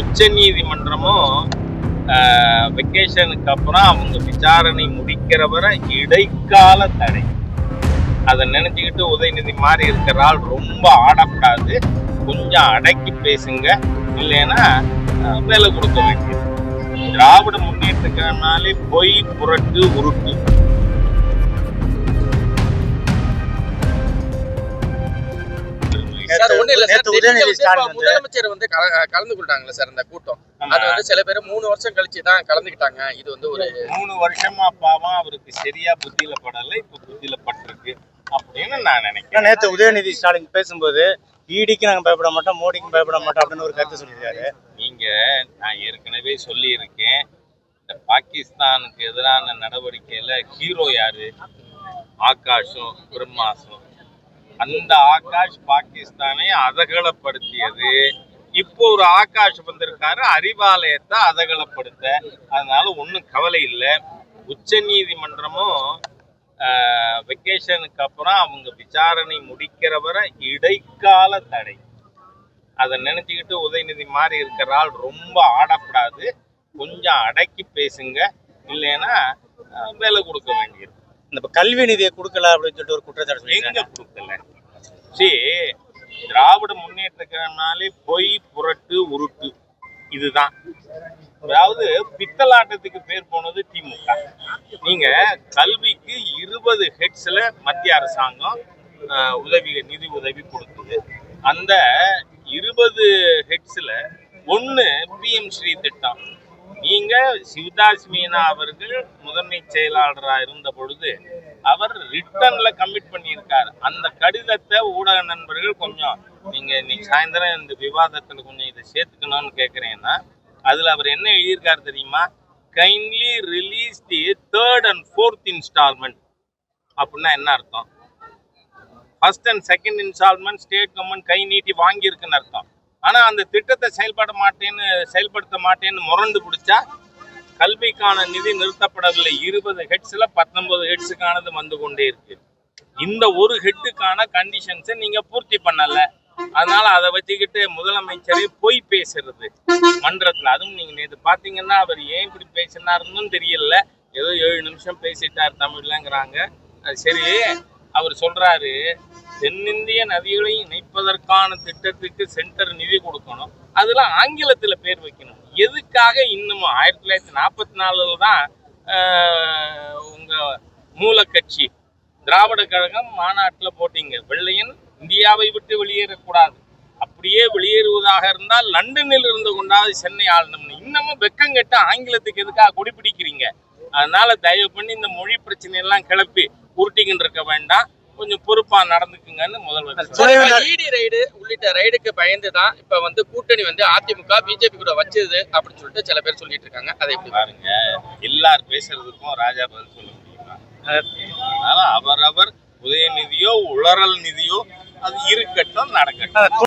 உச்ச நீதிமன்றமும் வெக்கேஷனுக்கு அப்புறம் அவங்க விசாரணை முடிக்கிற வரை இடைக்கால தடை. அதை நினைச்சுக்கிட்டு உதயநிதி மாதிரி இருக்கிற ஆள் ரொம்ப ஆடப்படாது. கொஞ்சம் அடக்கி பேசுங்க. இல்லைன்னா வேலை கொடுக்க வேண்டியது. திராவிட முன்னேற்றத்தினாலே பொய் புரட்டு உருட்டு. இல்ல சார். முதலமைச்சர் வந்து கல- கலந்து கொண்டாங்கல்ல சார் அந்த கூட்டம். அது வந்து சில பேர் மூணு வருஷம் கழிச்சு தான் கலந்துக்கிட்டாங்க. இது வந்து ஒரு மூணு வருஷமா பாவம் அவருக்கு சரியா புத்தியில படல இப்ப புத்தியில பட்டிருக்கு அப்படின்னு நான் நினைக்கிறேன். நேத்து உதயநிதி ஸ்டாலின் பேசும்போது ஈடிக்கு நாங்க பயப்பட மாட்டோம் மோடிக்கும் பயப்பட மாட்டோம் அப்படின்னு ஒரு கருத்து சொல்லியிருக்காரு. நீங்க நான் ஏற்கனவே சொல்லியிருக்கேன் இந்த பாகிஸ்தானுக்கு எதிரான நடவடிக்கையில ஹீரோ யாரு? ஆகாஷும் பிரம்மாசும் அந்த ஆகாஷ் பாகிஸ்தானை அதகலப்படுத்தியது. இப்போ ஒரு ஆகாஷ் வந்திருக்காரு அறிவாலயத்தை அதகலப்படுத்த. அதனால ஒன்றும் கவலை இல்லை. உச்ச நீதிமன்றமும் வெக்கேஷனுக்கு அப்புறம் அவங்க விசாரணை முடிக்கிற வரை இடைக்கால தடை. அதை நினைச்சுக்கிட்டு உதயநிதி மாதிரி இருக்கிற ஆள் ரொம்ப ஆடப்படாது. கொஞ்சம் அடக்கி பேசுங்க. இல்லைன்னா வேலை கொடுக்க வேண்டியது இந்த கல்வி நிதியை கொடுக்கல அப்படின்னு சொல்லிட்டு ஒரு குற்றச்சாட்டு சொல்லியிருக்காங்க கொடுக்கல? சரி திராவிட முன்னேற்றத்தினாலே பொய் புரட்டு உருட்டு. இதுதான். அதாவது பித்தலாட்டத்துக்கு பேர் போனது திமுக. நீங்க கல்விக்கு இருபது ஹெட்ஸ்ல மத்திய அரசாங்கம் உதவி நிதி உதவி கொடுக்குது அந்த இருபது ஹெட்ஸ்ல ஒன்னு பிஎம் ஸ்ரீ திட்டம். நீங்க சிவதாஸ் மீனா அவர்கள் முதன்மை செயலாளராக இருந்த பொழுது அவர் ரிட்டன்ல கமிட் பண்ணியிருக்காரு. அந்த கடிதத்தை ஊடக நண்பர்கள் கொஞ்சம் நீங்க இன்னைக்கு சாயந்தரம் இந்த விவாதத்துல கொஞ்சம் இதை சேர்த்துக்கணும்னு கேட்குறேன்னா அதுல அவர் என்ன எழுதியிருக்காரு தெரியுமா? Kindly release the third and fourth instalment அப்படின்னா என்ன அர்த்தம்? First and second instalment state government கை நீட்டி வாங்கியிருக்குன்னு அர்த்தம். ஆனா அந்த திட்டத்தை செயல்பட மாட்டேன்னு செயல்படுத்த மாட்டேன்னு முரண்டு பிடிச்சா கல்விக்கான நிதி நிறுத்தப்படவில்லை. இருபது ஹெட்ஸ்ல பத்தொன்பது ஹெட்ஸுக்கானது வந்து கொண்டே இருக்கு. இந்த ஒரு ஹெட்டுக்கான கண்டிஷன்ஸை நீங்க பூர்த்தி பண்ணல. அதனால அதை வச்சுக்கிட்டு முதலமைச்சரே போய் பேசுறது மன்றத்துல. அதுவும் நீங்க நேற்று பாத்தீங்கன்னா அவர் ஏன் இப்படி பேசினாருன்னு தெரியல. ஏதோ ஏழு நிமிஷம் பேசிட்டார் தமிழ்லங்கிறாங்க. அது சரி அவர் சொல்றாரு தென்னிந்திய நதிகளையும் இணைப்பதற்கான திட்டத்துக்கு சென்டர் நிதி கொடுக்கணும். அதெல்லாம் ஆங்கிலத்தில் பேர் வைக்கணும். எதுக்காக இன்னமும் ஆயிரத்தி தொள்ளாயிரத்தி நாற்பத்தி நாலில் தான் உங்கள் மூல கட்சி திராவிட கழகம் மாநாட்டில் போட்டீங்க. வெள்ளையன் இந்தியாவை விட்டு வெளியேறக்கூடாது. அப்படியே வெளியேறுவதாக இருந்தால் லண்டனில் இருந்து கொண்டாவது சென்னை ஆளணும்னு. இன்னமும் வெக்கம் கெட்ட ஆங்கிலத்துக்கு எதுக்காக குடிப்பிடிக்கிறீங்க அதனால தயவு பண்ணி இந்த மொழி பிரச்சனையெல்லாம் கிளப்பி உருட்டிக்கிட்டு இருக்க வேண்டாம். கொஞ்சம் பொறுப்பா நடந்துக்குங்கன்னு முதல்வர் இடி ரைடு உள்ளிட்ட ரைடுக்கு பயந்து தான் இப்ப வந்து கூட்டணி வந்து அதிமுக பிஜேபி கூட வச்சது அப்படின்னு சொல்லிட்டு சில பேர் சொல்லிட்டு இருக்காங்க. அதை எப்படி பாருங்க எல்லார் பேசுறதுக்கும் ராஜா பதில் சொல்ல முடியுமா? அதனால அவரவர் உதயநிதியோ உளறல் நிதியோ அது இருக்கட்டும் நடக்கட்டும்.